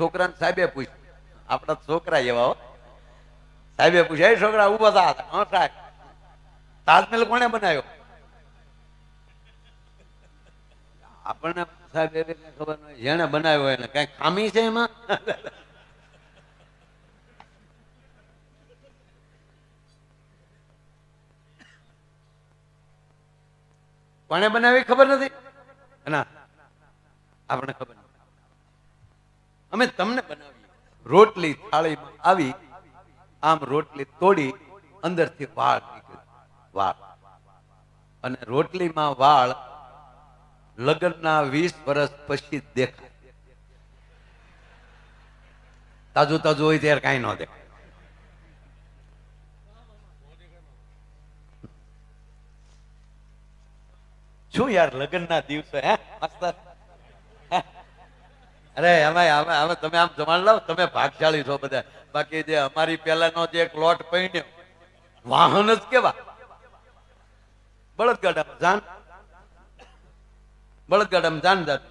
છોકરાને સાહેબે પૂછ્યું. આપણા છોકરા એવા હો. સાહેબે પૂછ્યું, એ છોકરા ઊભા થા હા સાહેબ તાજમહેલ કોણે બનાવ્યો? આપણને સાહેબ એવી કઈ ખબર નહીં જેને બનાવ્યો એને કઈ ખામી છે એમાં? કોણે બનાવી ખબર નથી? ના, આપણને ખબર અમે તમને બનાવી રોટલી થાળીમાં આવી, આમ રોટલી તોડી અંદરથી વાળ નીકળી વાળ. અને રોટલીમાં વાળ લગ્નના વીસ વર્ષ પછી દેખાય. તાજુ તાજુ હોય ત્યારે કઈ ન દેખાય. શું યાર, લગ્નના દિવસે, હે? માસ્તર? અરે અમે અમે તમે આમ જમાડ લાવ, તમે ભાગશાળી છો બધા. બાકી જે અમારી પહેલાનો જે એક લોટ પૈણ્યો, વાહન જ કેવા? બળદગાડામાં જાન બળદગાડામાં જાન જાત.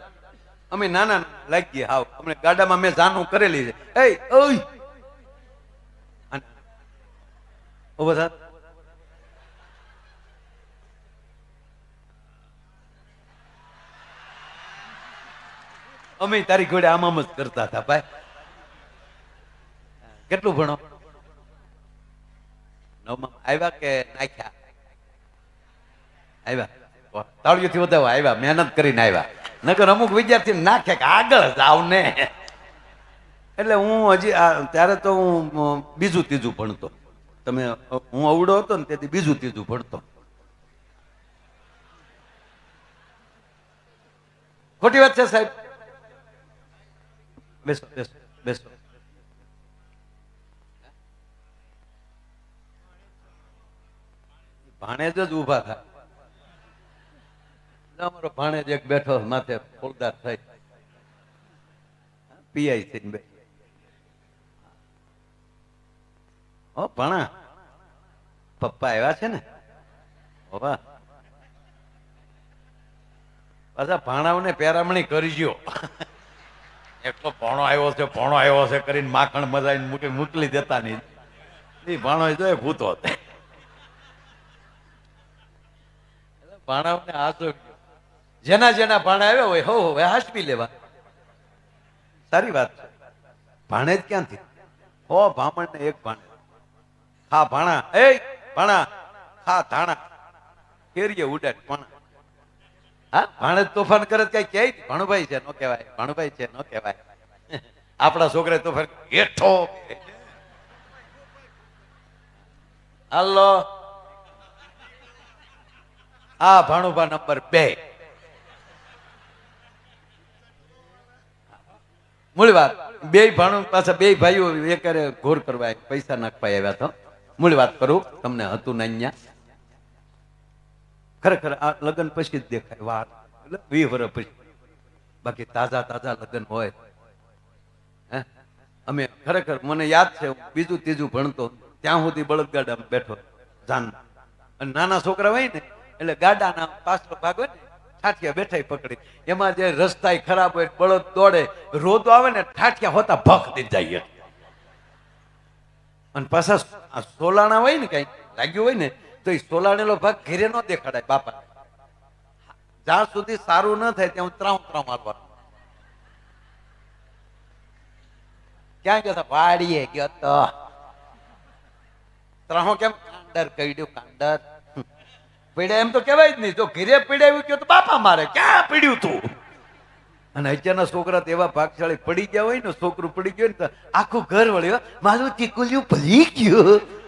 અમે નાના નાના ગયા હાવ. અમને ગાડામાં મેં જાનું કરેલી છે. એ ઓય! ઊભો થા અમે તારી ઘોડે આમ જ કરતા હતા, ભાઈ. કેટલું ભણો? નવમાં આવ્યા કે નાખ્યા? આવ્યા. તાળીઓથી વધાવો આવ્યા. મહેનત કરીને આવ્યા. નકર અમુક વિદ્યાર્થી નાખે કે આગળ જાવ ને. એટલે હું હજી ત્યારે તો હું બીજું ત્રીજું ભણતો. તમે, હું અવડો હતો ને તેથી બીજું ત્રીજું ભણતો. ખોટી વાત છે સાહેબ? બેસો બેસો બેસો. ભાણેજ જ ઊભા થાય અમારો ભાણેજ એક બેઠો માથે ફૂલદાર થઈ. પીઆઈ થઈને બે ઓ ભણા, પપ્પા આવ્યા છે ને? બાબા પાછા ભાણાઓને પેરામણી કરજો એટલો ભણો આવ્યો છે, ભણો આવ્યો છે કરીને માખણ મજાઈને મૂકી મૂકલી દેતા નહીં. એ ભાણો જોઈએ ભૂતો ભાણાઓને હાસો જેના જેના ભાણા આવ્યા હોય, હો હવે હાસપી લેવા. સારી વાત છે. ભાણે જ ક્યાંથી? હો ભામણ ને એક ભાણે. ખા ભાણા. એ, ભાણા. ખા ધાણા. કેરીએ ઉડાડ, ભાણા. હા તોફાન કરે કઈ કે ભાણુભાઈ છે, નો કહેવાય, ભાણુભાઈ છે, નો કહેવાય. આપણા છોકરા તોફાન હેઠો હાલો. આ ભાણુભા નંબર બે. મૂળ વાત, બે ભાણું, પાછા બે ભાઈઓ એકારે ઘોર કરવા, પૈસા નાખવા આવ્યા તો. મૂળ વાત કરું, તમને હતું ને અહીંયા. ખરેખર આ લગ્ન પછી જ દેખાય, વાત એટલે પછી. બાકી તાજા તાજા લગ્ન હોય. અમે ખરેખર, મને યાદ છે બીજું ત્રીજું ભણતો, ત્યાં સુધી બળદગાડામાં બેઠો જાન અને નાના છોકરા હોય ને, એટલે ગાડાના પાછળ ભાગ હોય ને, ઠાઠિયા બેઠા પકડી. એમાં જે રસ્તા ખરાબ હોય, બળદ દોડે, રોદો આવે ને, ઠાઠિયા હોતા ભખ દી જાય. અને પાછા સોલાણા હોય ને કઈ, લાગ્યું હોય ને તો એ સોલાણેલો ભાગ ઘેરે ન દેખાડાય બાપા જ્યાં સુધી સારું ન થાય ત્યાં ઉતરા ઉતરા મારવાનું. ક્યાં ગયો વાડીએ ગયો તો. ત્રાહો કેમ કાંડર કઈડ્યું કાંડર? પીડ્યા એમ તો કહેવાય જ નહીં. જો ઘીરે પીડાવ્યું ગયો તો બાપા મારે. ક્યાં પીડ્યું તું? અને અત્યારના છોકરા તો એવા ભાગશાળી પડી ગયા હોય ને, છોકરું પડી ગયું ને, તો આખું ઘર વળ્યો. મારું ચીકુલિયું ભલી ગયું.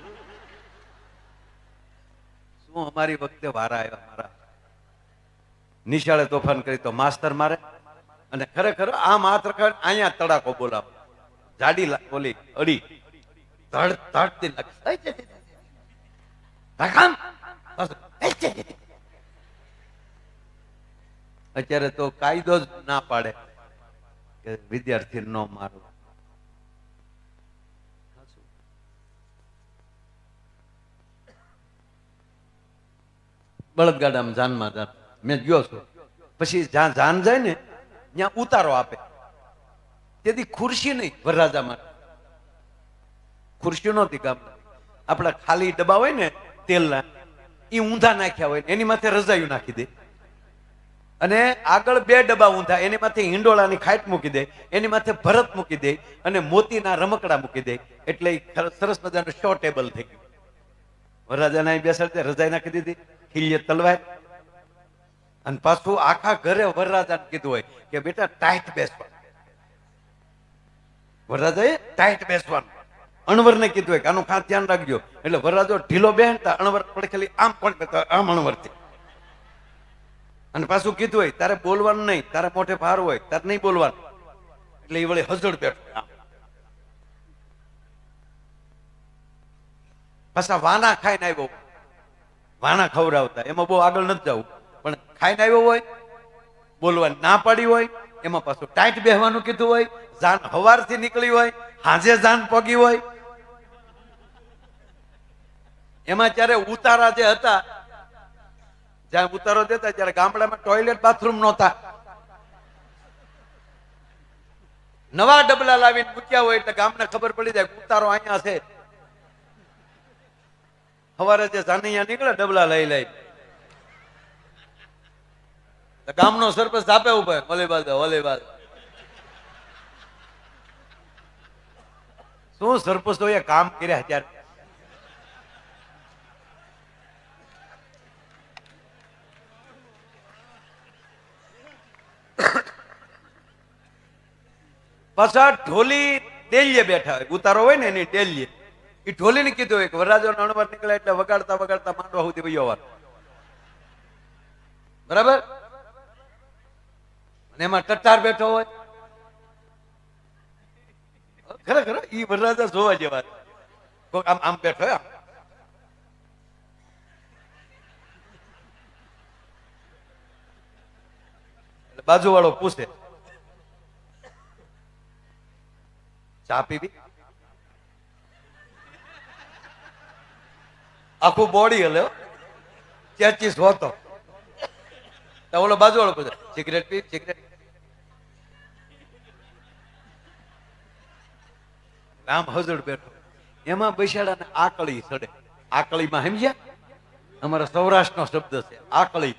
શું અમારી વખતે વારા આવ્યા મારા. નિશાળે તોફાન કરી તો માસ્તર મારે અને ખરેખર આ માત્ર અહીંયા તડાકો બોલાવો. જાડી ઓલી અડી. ધડ ધડતી નાખે. અત્યારે તો કાયદો જ ના પાડે કે વિદ્યાર્થી નો મારો. બળદગાડામાં જાનમાં જાન મેં ગયો છું. પછી જ્યાં જાન જાય ને, ત્યાં ઉતારો આપે. તેથી ખુરશી નહીં વરરાજા માટે ખુરશી નહોતી ગામમાં. આપણા ખાલી ડબ્બા હોય ને, તેલના, એ ઊંધા નાખ્યા હોય એની માથે રજાયું નાખી દે. અને આગળ બે ડબ્બા ઊંધા, એની માથે હિંડોળાની ખાટ મૂકી દે, એની માથે ભરત મૂકી દે, અને મોતીના રમકડા મૂકી દે. એટલે સરસ મજાનું શો ટેબલ થઈ ગયું. વરરાજાને બેસાડતે રજાઈ નાખી દીધી. ખીલીએ તલવાર. અને પાછું આખા ઘરે વરરાજાને કીધું હોય કે બેટા ટાઈટ બેસવાનું વરરાજાએ ટાઈટ બેસવાનું. અણવરને કીધું હોય કે આનું ખાસ ધ્યાન રાખજો. એટલે વરરાજો ઢીલો બેહતા અણવર પડખેલી આમ પણ આમ અણવરથી. અને પાછું કીધું હોય, તારે બોલવાનું નહીં, તારે મોઢે ભાર હોય, તારે નહીં બોલવાનું. એટલે એ વળી હજળ બેઠો. પાછા વાના ખાઈને આવ્યો. વાના ખવડાવતા. એમાં બહુ આગળ નથી જવું. પણ ખાઈને આવ્યો હોય બોલવા ના પાડી હોય, એમાં પાછું ટાઈટ બેહવાનું કીધું હોય, જાન હવારથી નીકળી હોય, હાજે જાન પગી હોય. એમાં જ્યારે ઉતારા જે હતા, જ્યાં ઉતારો દેતા ત્યારે ગામડામાં ટોયલેટ બાથરૂમ નહોતા. નવા ડબલા લાવીને મૂક્યા હોય એટલે ગામને ખબર પડી જાય ઉતારો અહીંયા છે. સવારે જે જાનૈયા નીકળે, ડબલા લઈ લઈ ગામનો સરપંચ આપે ઊભા ઓલે બાજુ ઓલે શું એ કામ કર્યા ત્યારે પાછા ઢોલી ડેલીએ બેઠા હોય, ઉતારો હોય ને એની ડેલીએ. એ ઢોલી ને કીધું એક વરરાજો અણવર નીકળે એટલે વગાડતા વગાડતા માંડવા સુધી વયો બરાબર? અને એમાં ટટ્ટાર બેઠો હોય. ખરેખર ઈ વરરાજા જોવા જેવા. કોક આમ આમ બેઠો આમ. બાજુ વાળો પૂછે, ચા પીવી? આખું બોડી હલે ચેચીસ હોતો. ઓલો ઓલો બાજુવાળો પૂછે સિગરેટ પી સિગરેટ રામ હજડ બેઠો. એમાં બેસાડાને આકળી ચડે. આકળીમાં સમજ્યા? અમારા સૌરાષ્ટ્રનો શબ્દ છે, આકળી.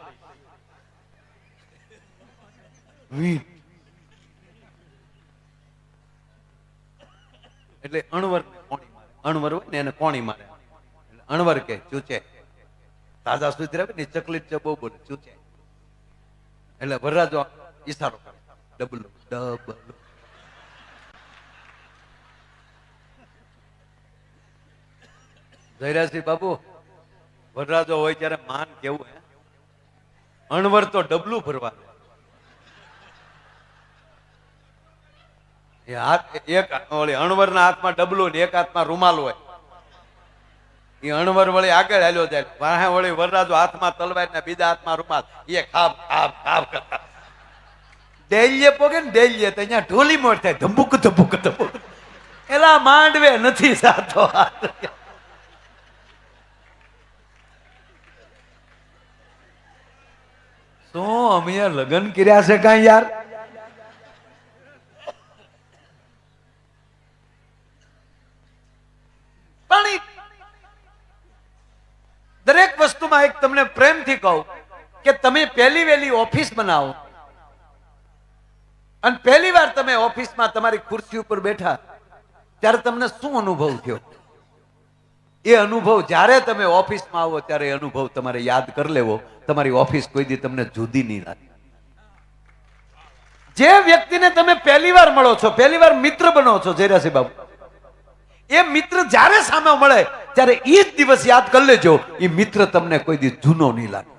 એટલે અણવર કોણી મારે. અણવર હોય ને એને કોણી મારે. અણવર કે ચૂચે તાજા સુધરે ને ચકલી ચબો બોલે ચૂચે એટલે વરરાજો ઈશારો કરે. Double double. જયરાજસિંહ બાબુ વરરાજો હોય ત્યારે માન કેવું હે? અણવર તો ડબલું ભરવા એ હાથ, એક ઓલી અણવરના હાથમાં ડબલું ને એક હાથમાં રૂમાલ હોય. એ અણવર વળી આગળ હાલ્યો જાય. વાહે વળી વરરાજો હાથમાં તલવાર ને બીજા હાથમાં રૂમાલ. એ ખાબ ખાબ ખાબ કરતા. ડેલીએ પોગે ને ડેલીએ તો અહીંયા ઢોલી મોડ થાય. ધબુક ધબુક ધબુક. એલા માંડવે નથી સાતો શું અમે લગ્ન કર્યા છે કાંઈ યાર પણ ઈ દરેક વસ્તુમાં એક તમને પ્રેમથી કહું કે તમે પહેલી વહેલી ઓફિસ બનાવો. અને પહેલી વાર તમે ઓફિસમાં તમારી ખુરશી ઉપર બેઠા, ત્યારે તમને શું અનુભવ થયો? એ અનુભવ જ્યારે તમે ઓફિસમાં આવો, ત્યારે અનુભવ તમારે યાદ કરી લેવો. તમારી ઓફિસ કોઈ દી તમને જુદી નહીં રાખે જે વ્યક્તિને તમે પહેલી વાર મળો છો, પહેલી વાર મિત્ર બનો છો જયરાસિંહ બાબુ, એ મિત્ર જ્યારે સામે મળે ત્યારે એ જ દિવસ યાદ કરી લેજો, એ મિત્ર તમને કોઈ દી જૂનો નહીં લાગે.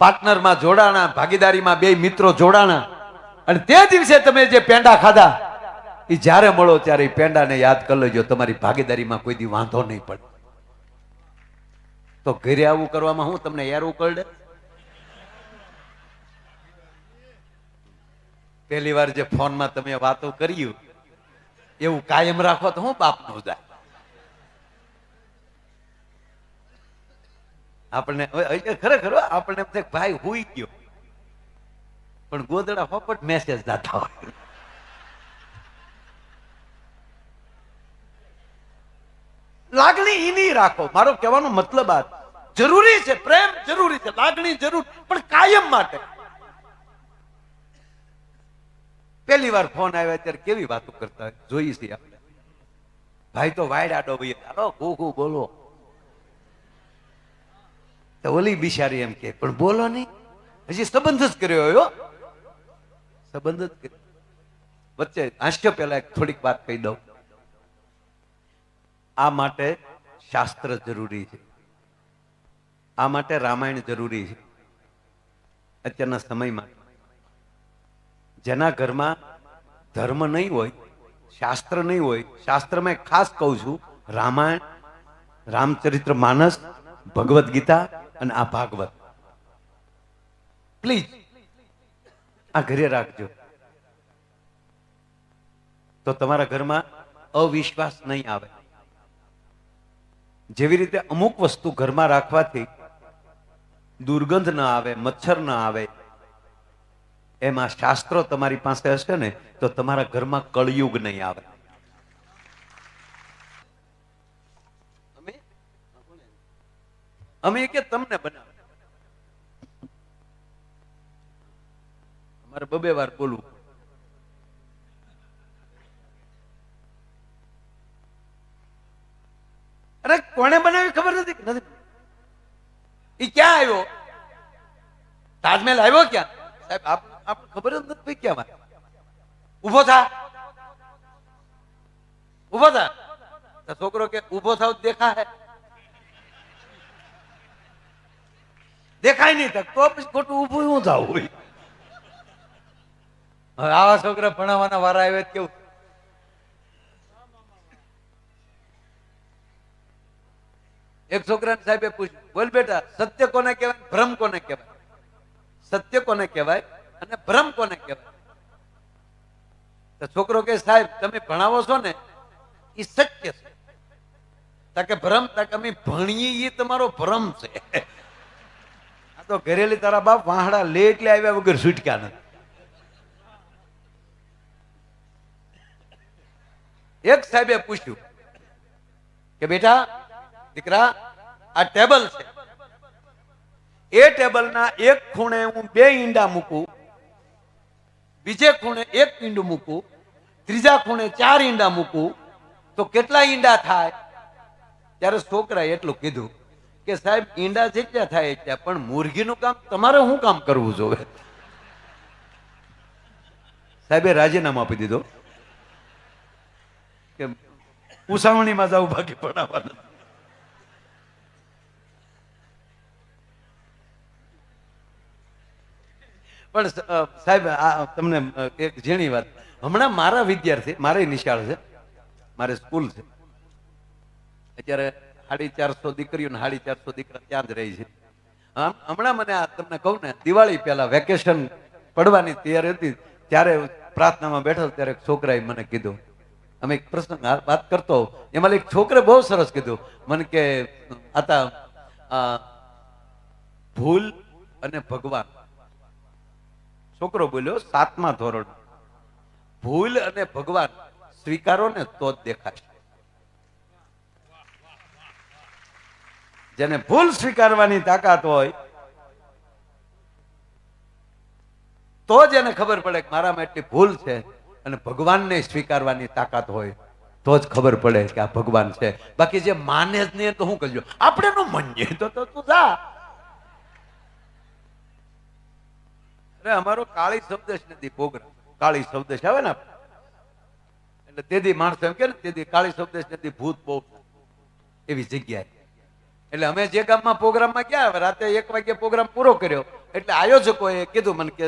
પાર્ટનરમાં જોડાણા, ભાગીદારીમાં બે મિત્રો જોડાણા, અને તે દિવસે તમે જે પેંડા ખાધા, એ જ્યારે મળો ત્યારે એ પેંડાને યાદ કરી લેજો, તમારી ભાગીદારીમાં કોઈ દી વાંધો નહીં પડે. તો ઘરે આવું કરવામાં હું તમને યાર ઉકળડે? પહેલી વાર જે ફોનમાં તમે વાતો કર્યું એવું કાયમ રાખો તો હું બાપનું જાય. આપણને ખરેખર આપણને એમ થાય ભાઈ હુઈ ગયો. પણ ગોદડા ફોપટ મેસેજ દાતા હોય. લાગણી ઈની રાખો. મારો કહેવાનો મતલબ આ જરૂરી છે, પ્રેમ જરૂરી છે, લાગણી જરૂર, પણ કાયમ માટે. પહેલી વાર ફોન આવ્યા ત્યારે કેવી વાતો કરતા હોય જોઈ છીએ આપણે. ભાઈ તો વાયડ ભાઈ હાલો ઘૂ બોલો. તો ઓલી બિચારી એમ કે, પણ બોલો નહીં હજી સંબંધ જ કર્યો હોય સંબંધ જ કર્યો. વચ્ચે હાસ્ય પહેલા થોડીક વાત કહી દઉં. આ માટે શાસ્ત્ર જરૂરી છે. આ માટે રામાયણ જરૂરી છે. અત્યારના સમયમાં. જેના ઘરમાં ધર્મ નહીં હોય, શાસ્ત્ર નહીં હોય શાસ્ત્રમાં મેં ખાસ કહું છું, રામાયણ, રામચરિત્ર માનસ, ભગવદ્ ગીતા અને આ ભાગવત. પ્લીઝ, આ ઘરે રાખજો. તો તમારા ઘરમાં અવિશ્વાસ નહીં આવે. જેવી રીતે અમુક વસ્તુ ઘરમાં રાખવાથી દુર્ગંધ ન આવે, મચ્છર ન આવે એમાં શાસ્ત્રો તમારી પાસે હશે ને તો તમારા ઘરમાં કળયુગ નહીં આવે. અમે? કે તમને બનાવે. અમારે બબે વાર બોલવું અરે કોને બનાવી ખબર નથી? નથી. ઈ ક્યાં આવ્યો? તાજમહેલ આવ્યો ક્યાં? સાહેબ આપ આપ ખબર જ નથી ભાઈ ક્યાં ઊભો થા ઊભો થા છોકરો કે ઊભો થાવ દેખા હે દેખાય નહીં તો પછી ખોટું ઊભું હું થાવ હોય હવે આવા છોકરા ભણાવવાના વારા આવે કેવું એક છોકરાને સાહેબે પૂછ્યું બોલ બેટા સત્ય કોને કહેવાય ભ્રમ કોને કહેવાય સત્ય કોને કહેવાય અને ભ્રમ કોને કહેવાય? છોકરો કે, સાહેબ, તમે ભણાવો છો ને એ સત્ય છે. તાકે ભ્રમ તાકે અમે ભણીએ એ તમારો ભ્રમ છે. આ તો ઘરેલી તારા બાપ વાહડા લે એટલે આવ્યા વગર છૂટક્યા નથી એક સાહેબે પૂછ્યું કે, બેટા, દીકરા, આ ટેબલ છે. એ ટેબલના એક ખૂણે હું બે ઈંડા મૂકું બીજે ખૂણે એક ઈંડું મૂકું, ત્રીજા ખૂણે ચાર ઈંડા મૂકું, તો કેટલા ઈંડા થાય? ત્યારે છોકરાએ એટલું કીધું કે સાહેબ, ઈંડા જેટલા થાય એટલા, પણ મુરગીનું કામ તમારે શું કામ કરવું જોવે? સાહેબે રાજીનામું આપી દીધો કે ઉસાવણીમાં જવું બાકી ભણાવવાનું પણ સાહેબ તમને એક ઝીણી વાત. હમણાં મારા વિદ્યાર્થી, મારે નિશાળ છે, મારે સ્કૂલ છે. અત્યારે સાડી ચારસો દીકરીઓ સાડી ચારસો દીકરા ત્યાં જ રહી છે. હમણાં મને આ તમને કહું ને, દિવાળી પહેલા વેકેશન પડવાની તૈયારી હતી, ત્યારે પ્રાર્થનામાં બેઠો, ત્યારે છોકરાએ મને કીધું. અમે એક પ્રસંગ વાત કરતો, એમાં એક છોકરે બહુ સરસ કીધું. મને કે, આતા ભૂલ અને ભગવાન છોકરો બોલ્યો, સાતમા ધોરણ. ભૂલ અને ભગવાન સ્વીકારો ને તો જ દેખાશે. જેને ભૂલ સ્વીકારવાની તાકાત હોય, તો જ એને ખબર પડે કે મારામાં એટલી ભૂલ છે અને ભગવાનને સ્વીકારવાની તાકાત હોય, તો જ ખબર પડે કે આ ભગવાન છે. બાકી જે માને જ નહીં તો શું કરજો આપણે નો માનીએ તો તો જા. અરે અમારો કાળી શબ્દ નથી પ્રોગ્રામ કાળી શબ્દ આવે ને એટલે તેથી માણસો એમ કે તેથી કાળી શબ્દ નથી ભૂત બહુ એવી જગ્યાએ. એટલે અમે જે ગામમાં પ્રોગ્રામમાં ગયા રાતે એક વાગે પ્રોગ્રામ પૂરો કર્યો. એટલે આયોજકોએ કીધું મને કે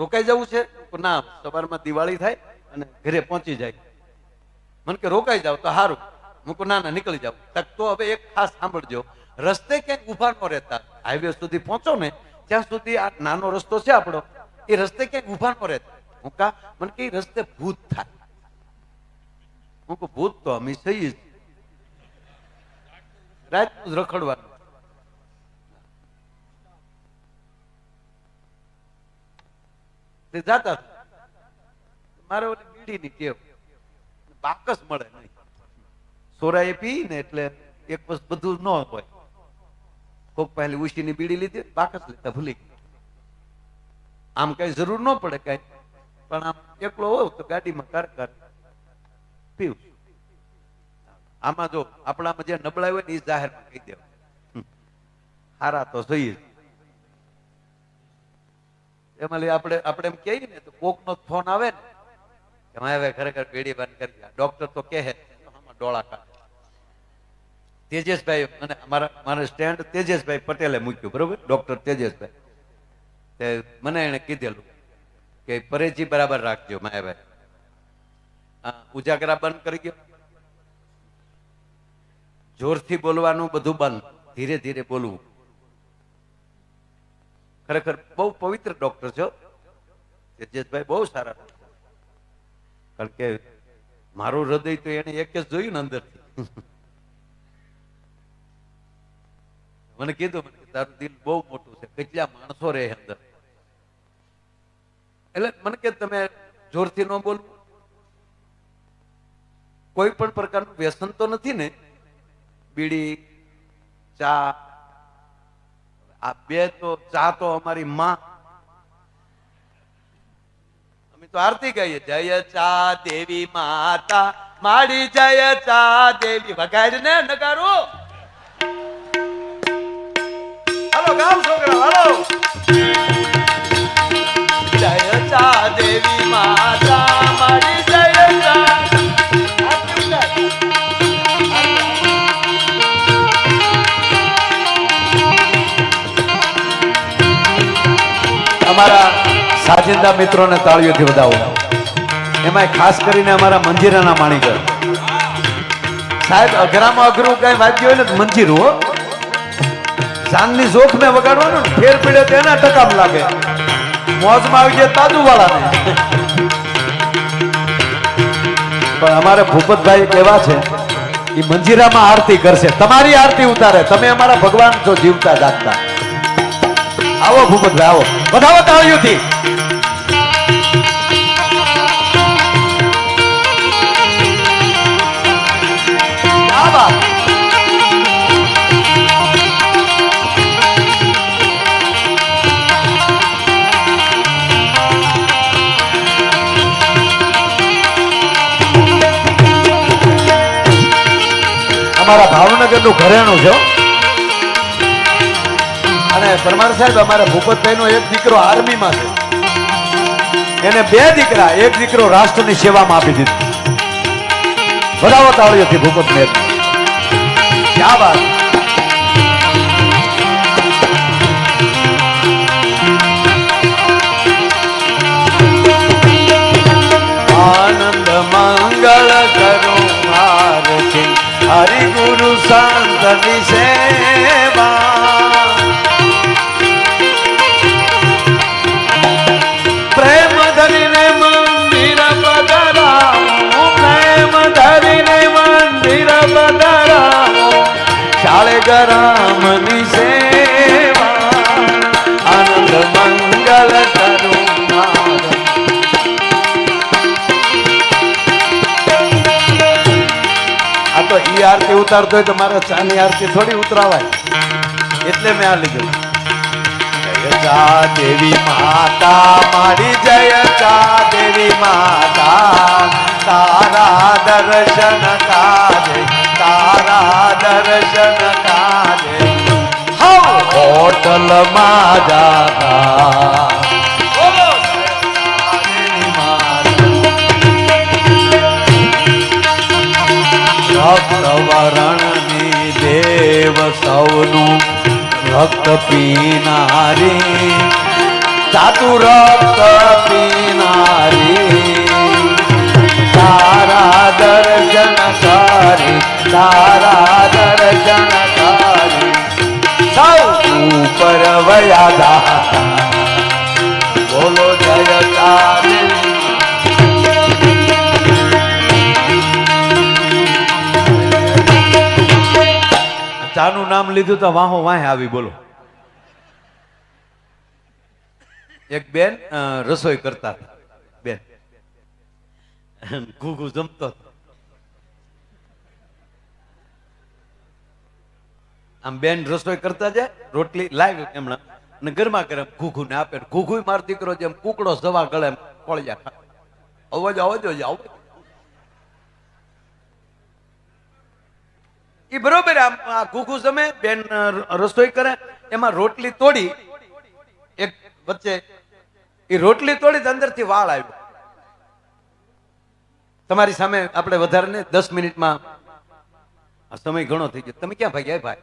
રોકાઈ જવું છે? ના સવારમાં દિવાળી થાય અને ઘરે પહોંચી જાય. મને કે રોકાઈ જાવ તો સારું. હું કહું, ના ના નીકળી જાવ તક તો હવે એક ખાસ સાંભળજો. રસ્તે ક્યાંક ઊભા ન રહેતા. હાઈવે સુધી પહોંચો ને ત્યાં સુધી આ નાનો રસ્તો છે આપણો, એ રસ્તે ક્યાંક ઊભા ન રહેતા. હું કા, મને કે રસ્તે ભૂત થાય. હું ભૂત તો અમે સહી જ. રાતનું રખડવાનું. તે જાતા મારે ઓલી બીડીની ટેવ. બાકસ મળે નહીં. સોરાએ પી ને એટલે એક વસ્તુ બધું ન હોય. કોક પહેલી ઉશીની બીડી લીધી, બાકસ લેતા ભૂલી આમ કઈ જરૂર ન પડે કઈ. પણ આમ એકલો હોવ તો ગાડીમાં કર કર પીવું આમાં જો આપણામાં જે નબળાઈ હોય ને એ જાહેરમાં કહી દેવા. હારા તો જોઈએ. એમાં લી આપણે આપણે એમ કહીએ ને તો કોક નો ફોન આવે ને, કે હવે ખરેખર પેઢી બંધ કરી. ડોક્ટર તો કહે ડોળા કાઢે. તેજસભાઈ અને મારા મારા સ્ટેન્ડ તેજસભાઈ પટેલે મૂક્યું, બરોબર? ડોક્ટર તેજસભાઈ. તે મને એને કીધેલું કે પરેજી બરાબર રાખજો, માયાભાઈ. હા ઉજાગરા બંધ કરી ગયો. જોરથી બોલવાનું બધું બંધ. ધીરે ધીરે બોલવું. ખરેખર બહુ પવિત્ર ડોક્ટર છો. તેજસભાઈ બહુ સારા કારણ કે મારું હૃદય તો એને એક જ જોયું ને અંદરથી. મને કીધું તારું દિલ બહુ મોટું છે, કેટલા માણસો રહે અંદર. એટલે મને કે તમે જોરથી ન બોલવું કોઈ પણ પ્રકારનું વ્યસન તો નથી ને? બીડી, ચા, આ બે તો, ચા તો અમારી માં. અમે તો આરતી કહીએ જય ચા દેવી માતા, માડી જય ચા દેવી. વગાડ ને નગારો. હાલો, ગામ છોકરા, હાલો. જય ચા દેવી તાળીઓથી વધાવો. એમાં ખાસ કરીને અમારા મંજીરાના માણીકર સાહેબ, અઘરામાં અઘરું કઈ વાગ્યું હોય ને મંજીરું, હો. ચાંદની જોખ ને વગાડવાનું ને, ફેર પીડે તો એના ટકામ લાગે. મોજમાં આવી જાય તાજુ વાળાને પણ અમારે ભૂપતભાઈ કેવા છે એ મંજીરામાં આરતી કરશે. તમારી આરતી ઉતારે, તમે અમારા ભગવાન છો, જીવતા જાગતા. આવો ભૂપતભાઈ, આવો. બધાઓ તાળીઓથી. અમારા ભાવનગરનું ઘરેણું છે અને પરમાર સાહેબ, અમારા ભૂપતભાઈ નો એક દીકરો આર્મીમાં છે. એને બે દીકરા, એક દીકરો રાષ્ટ્રની સેવામાં આપી દીધો. વધાવો તાળીઓથી ભૂપત મેર ક્યાં વાત? હરિ ગુરુ ઉતારતો હોય તો મારે ચાની આરતી થોડી ઉતરાવાય. એટલે મેં આ લીધું. જય દેવી માતા, મારી જય ચા દેવી માતા. તારા દર્શન કાજે, તારા દર્શન કાજે. હોટલમાં જાતા. રક્તવરણની દેવ સૌનું રક્ત પીનારી ચાતુ રક્ત પીનારી, તારા દર્શન કરી, તારા દર્શન કરી, સૌ ઉપર વયા બોલો જય તારી ચાનું નામ લીધું તો વાહો વાહે આવી બોલો. એક બેન રસોઈ કરતા બેન. ઘૂઘુ જમતો આમ બેન રસોઈ કરતા જાય, રોટલી લાવી એમણે, અને ગરમા ગરમ ઘૂઘુ ને આપે ઘૂઘુ માર દીકરો જેમ કુકડો સવા ગળે એમ કોળિયા અવાજ અવાજ અવાજ જ આવો એ બરોબર આમ આ ઘૂઘુ જમે, બેન રસોઈ કરે, એમાં રોટલી તોડી, એક વચ્ચે એ રોટલી તોડી અંદર અંદરથી વાળ આવ્યો. તમારી સામે આપણે વધારે ને દસ મિનિટમાં આ સમય ઘણો થઈ ગયો. તમે ક્યાં ભાગ્યા ભાઈ.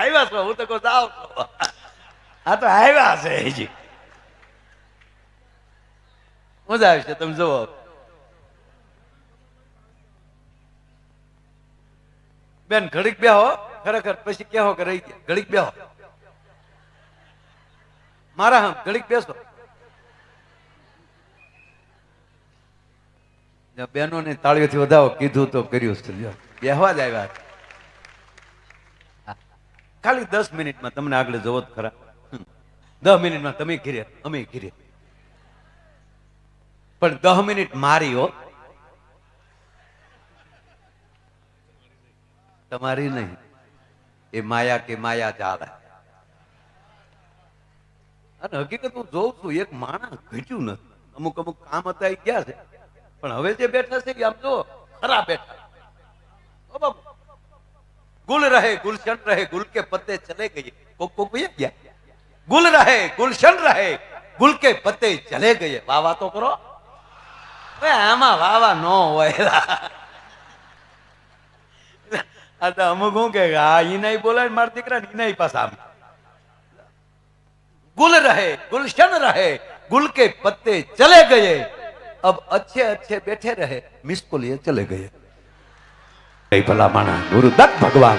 આવ્યા છો, હું તો કહું જાઓ આ તો આવ્યા છે મજા આવશે તમે જુઓ. બેન, ઘડીક બેહો. ખરેખર પછી કેહો કે રહી ગયા. ઘડીક બેહો. મારા હમ ઘડીક બેસો. બેનો ને તાળીઓથી વધાવો. કીધું તો કર્યું છે. બેહવા જ આવ્યા ખાલી દસ મિનિટમાં તમને આગળ જવો જ ખરા. દસ મિનિટમાં તમે ઘીરે, અમે ઘીરે. પણ દસ મિનિટ મારી હો. તમારી નહીં. એ માયા કે માયા ચાલે અને હકીકત હું જોઉં છું, એક માણસ ઘટ્યું નથી. અમુક અમુક કામ હતા એ ગયા છે. પણ હવે જે બેઠા છે આમ જો ખરા બેઠા. ગુલ રહે ગુલશન રહે, ગુલ કે પત્તે ચલે ગયે. કોક કોક ભાઈ ગયા. ગુલ રહે ગુલશન રહે, ગુલ કે પત્તે ચલે ગયે. વાહ તો કરો. આમાં વાવા ન હોય. એટલે અમુક હું કે, હા, ઈ નહીં બોલાય મારા દીકરા ઈ નહીં પાસ આમ. ગુલ રહે, ગુલશન રહે, ગુલ કે પત્તે ચલે ગયે. અબ અચ્છે અચ્છે બેઠે રહે મિસકુલ ચલે ગયે. ભલા માણા ગુરુદત્ત ભગવાન.